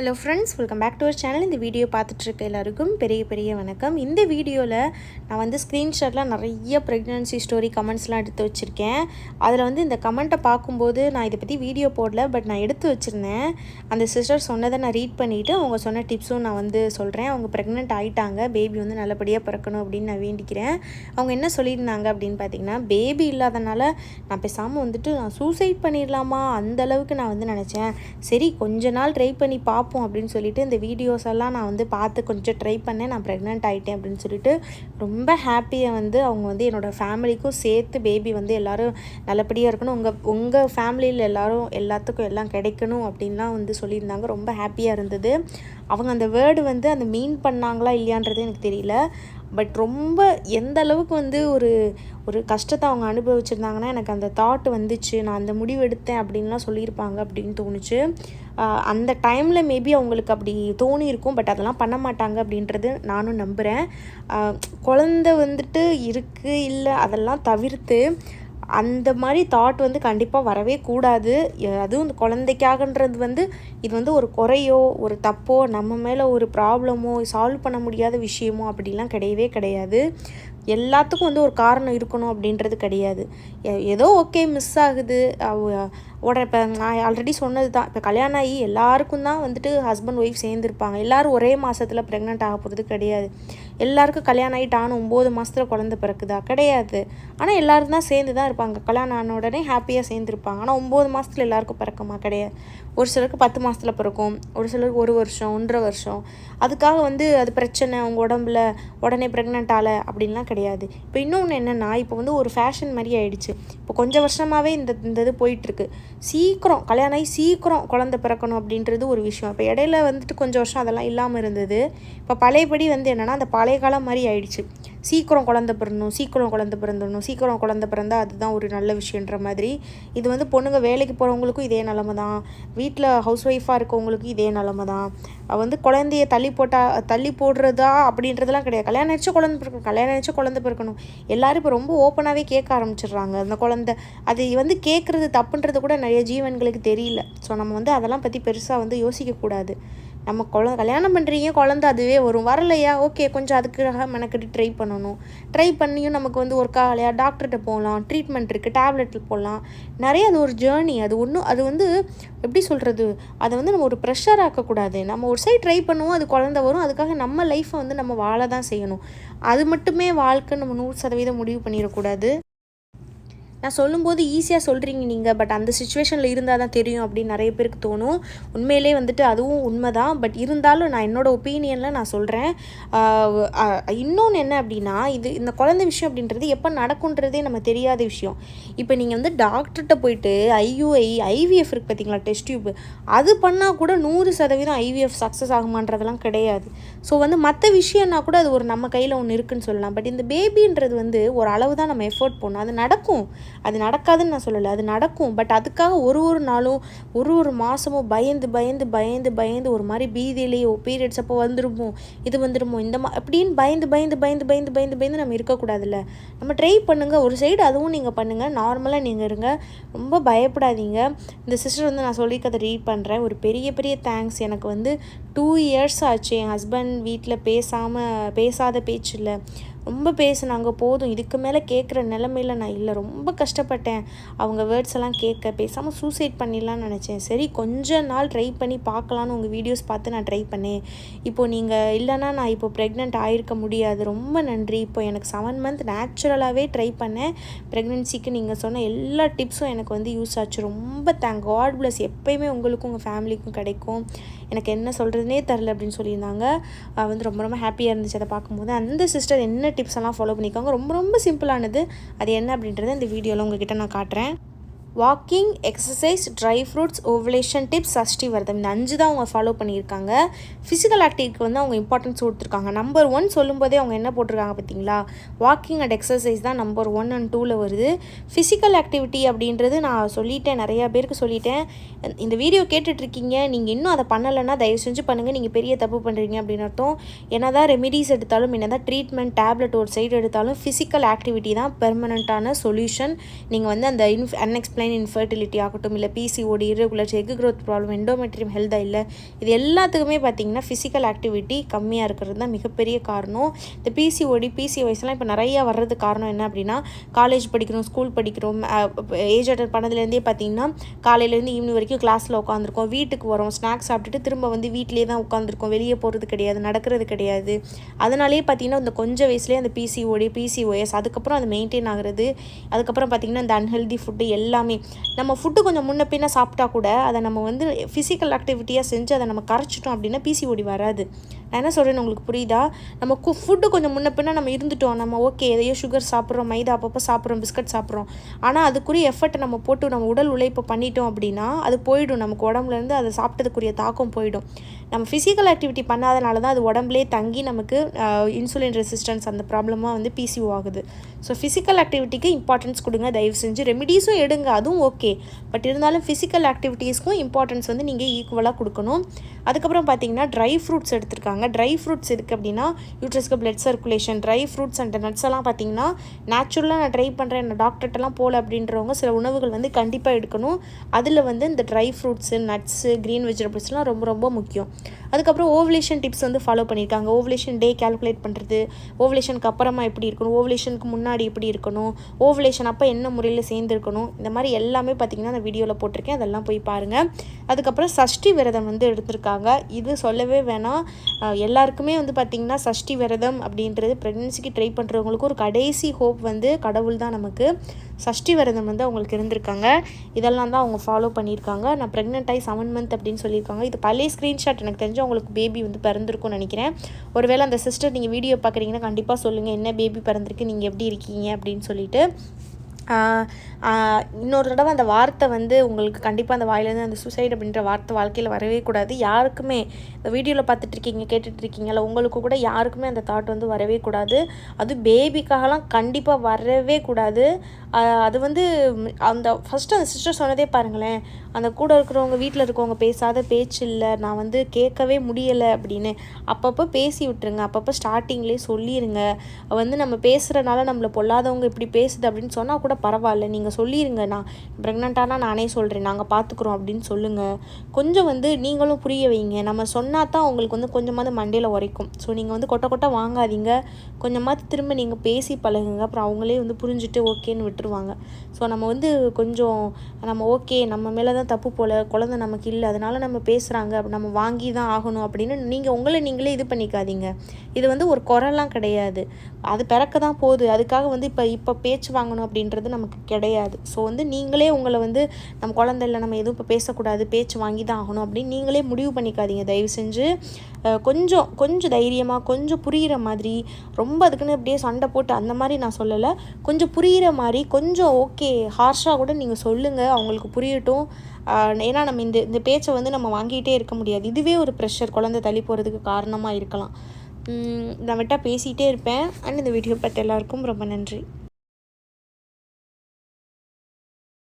Hello friends welcome back to our channel இந்த video பார்த்துட்ருக்க எல்லாருக்கும் பெரிய பெரிய வணக்கம். இந்த வீடியோவில் நான் வந்து ஸ்க்ரீன்ஷாட்லாம் நிறைய ப்ரெக்னன்சி ஸ்டோரி கமெண்ட்ஸ்லாம் எடுத்து வச்சுருக்கேன். அதில் வந்து இந்த கமெண்ட்டை பார்க்கும்போது நான் இதை பற்றி வீடியோ போடல பட் நான் எடுத்து வச்சுருந்தேன். அந்த சிஸ்டர் சொன்னதை நான் ரீட் பண்ணிவிட்டு அவங்க சொன்ன டிப்ஸும் நான் வந்து சொல்கிறேன் அவங்க ப்ரெக்னென்ட் ஆகிட்டாங்க பேபி வந்து நல்லபடியாக பிறக்கணும் அப்படின்னு நான் வேண்டிக்கிறேன். அவங்க என்ன சொல்லியிருந்தாங்க அப்படின்னு பார்த்தீங்கன்னா பேபி இல்லாதனால நான் பேசாமல் வந்துட்டு நான் சூசைட் பண்ணிடலாமா அந்த அளவுக்கு நான் வந்து நினச்சேன். சரி கொஞ்ச நாள் ட்ரை பண்ணி பார்ப்போம் பார்ப்போம் அப்படின்னு சொல்லிட்டு இந்த வீடியோஸ் எல்லாம் நான் வந்து பார்த்து கொஞ்சம் ட்ரை பண்ணேன். நான் ப்ரெக்னென்ட் ஆகிட்டேன் அப்படின்னு சொல்லிட்டு ரொம்ப ஹாப்பியாக வந்து அவங்க வந்து என்னோடய ஃபேமிலிக்கும் சேர்த்து பேபி வந்து எல்லோரும் நல்லபடியாக இருக்கணும். உங்கள் உங்கள் ஃபேமிலியில் எல்லோரும் எல்லாத்துக்கும் எல்லாம் கிடைக்கணும் அப்படின்லாம் வந்து சொல்லியிருந்தாங்க. ரொம்ப ஹாப்பியாக இருந்தது. அவங்க அந்த வேர்டு வந்து அந்த மீன் பண்ணாங்களா இல்லையான்றது எனக்கு தெரியல. பட் ரொம்ப எந்த அளவுக்கு வந்து ஒரு ஒரு கஷ்டத்தை அவங்க அனுபவிச்சிருந்தாங்கன்னா எனக்கு அந்த தாட் வந்துச்சு. நான் அந்த முடிவு எடுத்தேன் அப்படின்லாம் சொல்லியிருப்பாங்க அப்படின்னு தோணுச்சு. அந்த டைமில் மேபி அவங்களுக்கு அப்படி தோணியிருக்கும். பட் அதெல்லாம் பண்ண மாட்டாங்க அப்படின்றது நானும் நம்புகிறேன் குழந்த குழந்தை வந்துட்டு இருக்குது இல்லை அதெல்லாம் தவிர்த்து அந்த மாதிரி தாட் வந்து கண்டிப்பாக வரவே கூடாது. அதுவும் இந்த குழந்தைக்காகன்றது வந்து இது வந்து ஒரு குறையோ ஒரு தப்போ நம்ம மேலே ஒரு ப்ராப்ளமோ சால்வ் பண்ண முடியாத விஷயமோ அப்படிலாம் கிடையவே கிடையாது. எல்லாத்துக்கும் வந்து ஒரு காரணம் இருக்கணும் அப்படின்றது கிடையாது. ஏதோ ஓகே மிஸ் ஆகுது. உடனே இப்போ நான் ஆல்ரெடி சொன்னது தான் இப்போ கல்யாணம் ஆகி எல்லாருக்கும் தான் வந்துட்டு ஹஸ்பண்ட் ஒய்ஃப் சேர்ந்துருப்பாங்க. எல்லோரும் ஒரே மாதத்தில் ப்ரெக்னென்ட் ஆக போகிறது கிடையாது. எல்லாருக்கும் கல்யாணம் ஆகிட்டு ஆன ஒம்பது மாதத்தில் குழந்த பிறக்குதா? கிடையாது. ஆனால் எல்லாரும் தான் சேர்ந்து தான் இருப்பாங்க. கல்யாணம் ஆன உடனே ஹாப்பியாக சேர்ந்துருப்பாங்க. ஆனால் ஒம்பது மாதத்தில் எல்லாருக்கும் பிறக்குமா? கிடையாது. ஒரு சிலருக்கு பத்து மாதத்தில் பிறக்கும். ஒரு சிலருக்கு ஒரு வருஷம் ஒன்றரை வருஷம். அதுக்காக வந்து அது பிரச்சனை அவங்க உடம்புல உடனே ப்ரெக்னென்ட் ஆகலை அப்படின்லாம் கிடையாது. இப்போ இன்னொன்று என்னென்னா இப்போ வந்து ஒரு ஃபேஷன் மாதிரி ஆயிடுச்சு. இப்போ கொஞ்சம் வருஷமாகவே இந்த இந்த இது போயிட்டுருக்கு. சீக்கிரம் கல்யாணம் ஆகி சீக்கிரம் குழந்த பிறக்கணும் அப்படின்றது ஒரு விஷயம். இப்போ இடையில வந்துட்டு கொஞ்சம் வருஷம் அதெல்லாம் இல்லாமல் இருந்தது. இப்போ பழையபடி வந்து என்னென்னா அந்த பழைய காலம் மாதிரி ஆயிடுச்சு. சீக்கிரம் குழந்த பிறந்தணும் சீக்கிரம் குழந்த பிறந்துடணும் சீக்கிரம் குழந்த பிறந்தா அதுதான் ஒரு நல்ல விஷயன்ற மாதிரி. இது வந்து பொண்ணுங்க வேலைக்கு போகிறவங்களுக்கும் இதே நிலமை தான். வீட்டில் ஹவுஸ் ஒய்ஃபாக இருக்கவங்களுக்கும் இதே நிலமை தான். வந்து குழந்தைய தள்ளி போட்டா தள்ளி போடுறதா அப்படின்றதெல்லாம் கிடையாது. கல்யாணம் நினச்சி குழந்த பிறக்கணும் கல்யாணம் ஆயிடுச்சு குழந்த பிறக்கணும். எல்லோரும் இப்போ ரொம்ப ஓப்பனாகவே கேட்க ஆரம்பிச்சிடுறாங்க. அந்த குழந்தை அது வந்து கேட்குறது தப்புன்றது கூட நிறைய ஜீவன்களுக்கு தெரியல. ஸோ நம்ம வந்து அதெல்லாம் பற்றி பெருசாக வந்து யோசிக்கக்கூடாது. நம்ம குழ கல்யாணம் பண்ணுறீங்க குழந்த அதுவே வரும். வரலையா? ஓகே கொஞ்சம் அதுக்காக மெனக்கெட்டு ட்ரை பண்ணணும். ட்ரை பண்ணியும் நமக்கு வந்து ஒர்க் ஆகலையா? டாக்டர்கிட்ட போகலாம் ட்ரீட்மெண்ட் இருக்குது டேப்லெட்டில் போடலாம். நிறைய அது ஒரு ஜேர்னி அது ஒன்றும் அது வந்து எப்படி சொல்கிறது அதை வந்து நம்ம ஒரு ப்ரெஷர் ஆக்கக்கூடாது. நம்ம ஒரு சைடு ட்ரை பண்ணுவோம் அது குழந்த வரும். அதுக்காக நம்ம லைஃப்பை வந்து நம்ம வாழ தான் செய்யணும். அது மட்டுமே வாழ்க்கை நம்ம நூறு சதவீதம் முடிவு பண்ணிடக்கூடாது. நான் சொல்லும்போது ஈஸியாக சொல்கிறீங்க நீங்கள் பட் அந்த சுச்சுவேஷனில் இருந்தால் தான் தெரியும் அப்படின்னு நிறைய பேருக்கு தோணும். உண்மையிலே வந்துட்டு அதுவும் உண்மை தான் பட் இருந்தாலும் நான் என்னோடய ஒப்பீனியனில் நான் சொல்கிறேன் இன்னொன்று என்ன அப்படின்னா இது இந்த குழந்தை விஷயம் அப்படின்றது எப்போ நடக்குன்றதே நம்ம தெரியாத விஷயம். இப்போ நீங்கள் வந்து டாக்டர்கிட்ட போயிட்டு ஐயூஐ ஐவிஎஃப் இருக்குது பார்த்தீங்களா டெஸ்ட் டியூப் அது பண்ணால் கூட நூறு சதவீதம் ஐவிஎஃப் சக்ஸஸ் ஆகுமான்றதெல்லாம் கிடையாது. ஸோ வந்து மற்ற விஷயம்னா கூட அது ஒரு நம்ம கையில் ஒன்று இருக்குன்னு சொல்லலாம். பட் இந்த பேபின்றது வந்து ஒரு அளவு தான் நம்ம எஃபோர்ட் போடணும். அது நடக்கும். அது நடக்காதுன்னு நான் சொல்லலை. அது நடக்கும். பட் அதுக்காக ஒரு ஒரு நாளும் ஒரு ஒரு மாதமும் பயந்து பயந்து பயந்து பயந்து ஒரு மாதிரி பீதியிலேயோ பீரியட்ஸ் அப்போ வந்துருமோ இது வந்துருமோ இந்த மா அப்படின்னு பயந்து பயந்து பயந்து பயந்து பயந்து பயந்து நம்ம இருக்கக்கூடாதுல்ல. நம்ம ட்ரை பண்ணுங்கள் ஒரு சைடு அதுவும் நீங்கள் பண்ணுங்கள் நார்மலாக நீங்கள் இருங்க. ரொம்ப பயப்படாதீங்க. இந்த சிஸ்டர் வந்து நான் சொல்லிக்கதை ரீட் பண்ணுறேன் ஒரு பெரிய பெரிய தேங்க்ஸ் எனக்கு வந்து டூ இயர்ஸ் ஆச்சு. என் ஹஸ்பண்ட் வீட்டில் பேசாமல் பேசாத பேச்சு இல்லை. ரொம்ப பேசுனாங்க போதும் இதுக்கு மேலே கேட்குற நிலமையில நான் இல்லை. ரொம்ப கஷ்டப்பட்டேன். அவங்க வேர்ட்ஸ் எல்லாம் கேட்க பேசாமல் சூசைட் பண்ணிடலான்னு நினச்சேன். சரி கொஞ்ச நாள் ட்ரை பண்ணி பார்க்கலான்னு உங்கள் வீடியோஸ் பார்த்து நான் ட்ரை பண்ணேன். இப்போது நீங்கள் இல்லைன்னா நான் இப்போ ப்ரெக்னென்ட் ஆகிருக்க முடியாது. ரொம்ப நன்றி. இப்போ எனக்கு செவன் மந்த் நேச்சுரலாகவே ட்ரை பண்ணேன். ப்ரெக்னென்சிக்கு நீங்கள் சொன்ன எல்லா டிப்ஸும் எனக்கு வந்து யூஸ் ஆச்சு. ரொம்ப தேங்க் காட் பிளஸ் எப்பயுமே உங்களுக்கும் உங்கள் ஃபேமிலிக்கும் கிடைக்கும். எனக்கு என்ன சொல்கிறதுனே தெரில அப்படின்னு சொல்லியிருந்தாங்க. வந்து ரொம்ப ரொம்ப ஹாப்பியாக இருந்துச்சு. அதை பார்க்கும்போது அந்த சிஸ்டர் என்ன டிப்ஸ் எல்லாம் ஃபாலோ பண்ணிக்கோங்க. ரொம்ப ரொம்ப சிம்பிளானது அது என்ன அப்படின்றத இந்த வீடியோவில் உங்ககிட்ட நான் காட்டுறேன். Walking exercise dry fruits ovulation tips Sashti விரதம் இந்த அஞ்சு தான் அவங்க ஃபாலோ பண்ணியிருக்காங்க. ஃபிசிக்கல் ஆக்டிவிட்டிக்கு வந்து அவங்க இம்பார்ட்டன்ஸ் கொடுத்துருக்காங்க. நம்பர் ஒன் சொல்லும்போதே அவங்க என்ன போட்டிருக்காங்க பார்த்தீங்களா? வாக்கிங் அண்ட் எக்ஸசைஸ் தான் நம்பர் ஒன் அண்ட் டூவில் வருது. ஃபிசிக்கல் ஆக்டிவிட்டி அப்படின்றது நான் சொல்லிட்டேன். நிறையா பேருக்கு சொல்லிட்டேன். இந்த வீடியோ கேட்டுட்ருக்கீங்க. நீங்கள் இன்னும் அதை பண்ணலைன்னா தயவு செஞ்சு பண்ணுங்கள் நீங்கள் பெரிய தப்பு பண்ணுறீங்க அப்படின்னு அர்த்தம். என்ன தான் ரெமிடிஸ் எடுத்தாலும் என்ன தான் ட்ரீட்மெண்ட் டேப்லெட் ஒரு சைடு எடுத்தாலும் ஃபிசிக்கல் ஆக்டிவிட்டி தான் பெர்மனண்ட்டான சொல்யூஷன் நீங்கள் வந்து அந்த இன்ஃப் அன்எக்ஸ்பிளைன் எக்ஸ்பிளைன் இன்ஃபர்டிலிட்டி ஆகட்டும் இல்லை PCOD irregular egg growth problem endometrium ஹெல்த்தாக இல்லை இது எல்லாத்துக்குமே பார்த்தீங்கன்னா ஃபிசிக்கல் ஆக்டிவிட்டி கம்மியாக இருக்கிறது தான் மிகப்பெரிய காரணம். இந்த பிசிஓடி பிசிஓஎஸ்லாம் இப்போ நிறையா வர்றதுக்கு காரணம் என்ன அப்படின்னா காலேஜ் படிக்கிறோம் ஸ்கூல் படிக்கிறோம் ஏஜ் அட்டன் பண்ணதுலேருந்தே பார்த்தீங்கன்னா காலையிலேருந்து ஈவினிங் வரைக்கும் கிளாஸில் உட்காந்துருக்கோம் வீட்டுக்கு வரோம் ஸ்நாக்ஸ் சாப்பிட்டுட்டு திரும்ப வந்து வீட்டிலே தான் உட்காந்துருக்கோம் வெளியே போகிறது கிடையாது நடக்கிறது கிடையாது. அதனாலேயே பார்த்தீங்கன்னா இந்த கொஞ்சம் வயசுலேயே அந்த பிசிஓடி பிசிஓஎஸ் அதுக்கப்புறம் அது மெயின்டைன் ஆகுறது அதுக்கப்புறம் பார்த்தீங்கன்னா இந்த அன்ஹெல்தி ஃபுட்டு எல்லாமே நம்ம ஃபுட்டு கொஞ்சம் முன்ன பின்ன சாப்பிட்டா கூட அதை நம்ம வந்து ஃபிசிக்கல் ஆக்டிவிட்டியாக செஞ்சு அதை நம்ம கரைச்சிட்டோம் அப்படின்னா பிசிஓடி வராது. நான் என்ன சொல்கிறேன்னு உங்களுக்கு புரியுதா? நம்ம கு ஃபுட்டு கொஞ்சம் முன்ன பின்னா நம்ம இருந்துட்டோம். நம்ம ஓகே எதையோ சுகர் சாப்பிட்றோம் மைதா அப்பப்போ சாப்பிட்றோம் பிஸ்கட் சாப்பிட்றோம். ஆனால் அதுக்குரிய எஃபர்ட்டை நம்ம போட்டு நம்ம உடல் உழைப்பை பண்ணிட்டோம் அப்படின்னா அது போயிடும். நமக்கு உடம்புலேருந்து அதை சாப்பிட்டதுக்குரிய தாக்கம் போயிடும். நம்ம ஃபிசிக்கல் ஆக்டிவிட்டி பண்ணாதனால தான் அது உடம்புலே தங்கி நமக்கு இன்சுலின் ரெசிஸ்டன்ஸ் அந்த ப்ராப்ளமாக வந்து பிசிஓ ஆகுது. ஸோ ஃபிசிக்கல் ஆக்டிவிட்டிக்கு இம்பார்ட்டன்ஸ் கொடுங்க. தயவு செஞ்சு ரெமிடிஸும் எடுங்க. அதுவும் ஓகே பட் இருந்தாலும் ஃபிசிக்கல் ஆக்டிவிட்டீஸ்க்கும் இம்பார்ட்டன்ஸ் வந்து நீங்கள் ஈக்குவலாக கொடுக்கணும். அதுக்கப்புறம் பார்த்தீங்கன்னா ட்ரை ஃப்ரூட்ஸ் எடுத்திருக்காங்க. ட்ரை ஃப்ரூட்ஸ் இருக்குது அப்படின்னா யூட்ரஸ்க்கு blood circulation dry fruits and nuts எல்லாம் பார்த்தீங்கன்னா நேச்சுரலாக நான் ட்ரை பண்ணுறேன் நான் டாக்டர்கிட்டலாம் போகல அப்படின்றவங்க சில உணவுகள் வந்து கண்டிப்பாக எடுக்கணும். அதில் வந்து இந்த ட்ரை ஃப்ரூட்ஸு நட்ஸு க்ரீன் வெஜிடபிள்ஸ்லாம் ரொம்ப ரொம்ப முக்கியம். அதுக்கப்புறம் ஓவலேஷன் டிப்ஸ் வந்து ஃபாலோ பண்ணியிருக்காங்க. ஓவலேஷன் டே கால்குலேட் பண்ணுறது ஓவலேஷனுக்கு அப்புறமா எப்படி இருக்கணும் ஓவலேஷனுக்கு முன்னாடி எப்படி இருக்கணும் ஓவலேஷன் அப்போ என்ன முறையில் சேர்ந்துருக்கணும் இந்த மாதிரி எல்லாமே பார்த்தீங்கன்னா அந்த வீடியோவில் போட்டிருக்கேன். அதெல்லாம் போய் பாருங்கள் அதுக்கப்புறம் சஷ்டி விரதம் வந்து எடுத்திருக்காங்க. இது சொல்லவே வேணாம். எல்லாருக்குமே வந்து பார்த்திங்கன்னா சஷ்டி விரதம் அப்படின்றது ப்ரெக்னென்சிக்கு ட்ரை பண்ணுறவங்களுக்கு ஒரு கடைசி ஹோப் வந்து கடவுள் தான் நமக்கு. சஷ்டி விரதம் வந்து அவங்களுக்கு இருந்திருக்காங்க. இதெல்லாம் தான் அவங்க ஃபாலோ பண்ணியிருக்காங்க. நான் ப்ரெக்னென்ட் ஆகி செவன் மந்த் அப்படின்னு சொல்லியிருக்காங்க. இது பழைய ஸ்க்ரீன்ஷாட் எனக்கு தெரிஞ்சு அவங்களுக்கு பேபி வந்து பிறந்திருக்கும்னு நினைக்கிறேன். ஒருவேளை அந்த சிஸ்டர் நீங்கள் வீடியோ பார்க்குறீங்கன்னா கண்டிப்பாக சொல்லுங்கள் என்ன பேபி பிறந்திருக்கு? நீங்கள் எப்படி இருக்கீங்க? அப்படின்னு சொல்லிட்டு. இன்னொரு தடவை அந்த வார்த்தை வந்து உங்களுக்கு கண்டிப்பாக அந்த வாயிலேருந்து அந்த சூசைட் அப்படின்ற வார்த்தை வாழ்க்கையில் வரவே கூடாது. யாருக்குமே இந்த வீடியோவில் பார்த்துட்ருக்கீங்க இருக்கீங்க கேட்டுட்டு உங்களுக்கு கூட யாருக்குமே அந்த தாட் வந்து வரவே கூடாது. அது பேபிக்காகலாம் கண்டிப்பாக வரவே கூடாது. அது வந்து அந்த ஃபஸ்ட்டு அந்த சிஸ்டர் சொன்னதே பாருங்களேன். அந்த கூட இருக்கிறவங்க வீட்டில் இருக்கவங்க பேசாத பேச்சு இல்லை நான் வந்து கேட்கவே முடியலை அப்படின்னு. அப்பப்போ பேசி விட்டுருங்க. அப்பப்போ ஸ்டார்டிங்லேயே சொல்லிடுங்க வந்து நம்ம பேசுகிறனால நம்மளை பொல்லாதவங்க இப்படி பேசுது அப்படின்னு சொன்னால் கூட பரவாயில்ல நீங்கள் சொல்லிடுங்க நான் ப்ரெக்னெண்ட்டானா நானே சொல்கிறேன் நாங்கள் பார்த்துக்குறோம் அப்படின்னு சொல்லுங்கள் கொஞ்சம் வந்து நீங்களும் புரிய வைங்க. நம்ம சொன்னால் தான் உங்களுக்கு வந்து கொஞ்சமாவது மண்டையில் உரைக்கும். ஸோ நீங்கள் வந்து கொட்டை கொட்டை வாங்காதீங்க. கொஞ்சமாவது திரும்ப நீங்கள் பேசி பழகுங்க. அப்புறம் அவங்களே வந்து புரிஞ்சுட்டு ஓகேன்னு விட்டுருவாங்க. ஸோ நம்ம வந்து கொஞ்சம் நம்ம ஓகே நம்ம மேலே தான் தப்பு போல் குழந்தை நமக்கு இல்லை அதனால் நம்ம பேசுகிறாங்க நம்ம வாங்கி தான் ஆகணும் அப்படின்னு நீங்கள் உங்களை நீங்களே இது பண்ணிக்காதீங்க. இது வந்து ஒரு குரலாம் கிடையாது. அது பிறக்க தான் போகுது. அதுக்காக வந்து இப்போ இப்போ பேச்சு வாங்கணும் அப்படின்றது நமக்கு கிடையாது. ஸோ வந்து நீங்களே உங்களை வந்து நம்ம குழந்தை இல்லை நம்ம எதுவும் இப்போ பேசக்கூடாது பேச்சு வாங்கி தான் ஆகணும் அப்படின்னு நீங்களே முடிவு பண்ணிக்காதீங்க. தயவு செஞ்சு கொஞ்சம் கொஞ்சம் தைரியமாக கொஞ்சம் புரிகிற மாதிரி ரொம்ப அதுக்குன்னு அப்படியே சண்டை போட்டு அந்த மாதிரி நான் சொல்லலை. கொஞ்சம் புரிகிற மாதிரி கொஞ்சம் ஓகே ஹார்ஷாக கூட நீங்கள் சொல்லுங்கள் அவங்களுக்கு புரியட்டும். ஏன்னா நம்ம இந்த இந்த பேச்சை வந்து நம்ம வாங்கிட்டே இருக்க முடியாது. இதுவே ஒரு ப்ரெஷர் குழந்தை தள்ளி போகிறதுக்கு காரணமாக இருக்கலாம். உம் நான் விட்டால் பேசிகிட்டே இருப்பேன். அண்ட் இந்த வீடியோ பார்த்த எல்லாருக்கும் ரொம்ப நன்றி.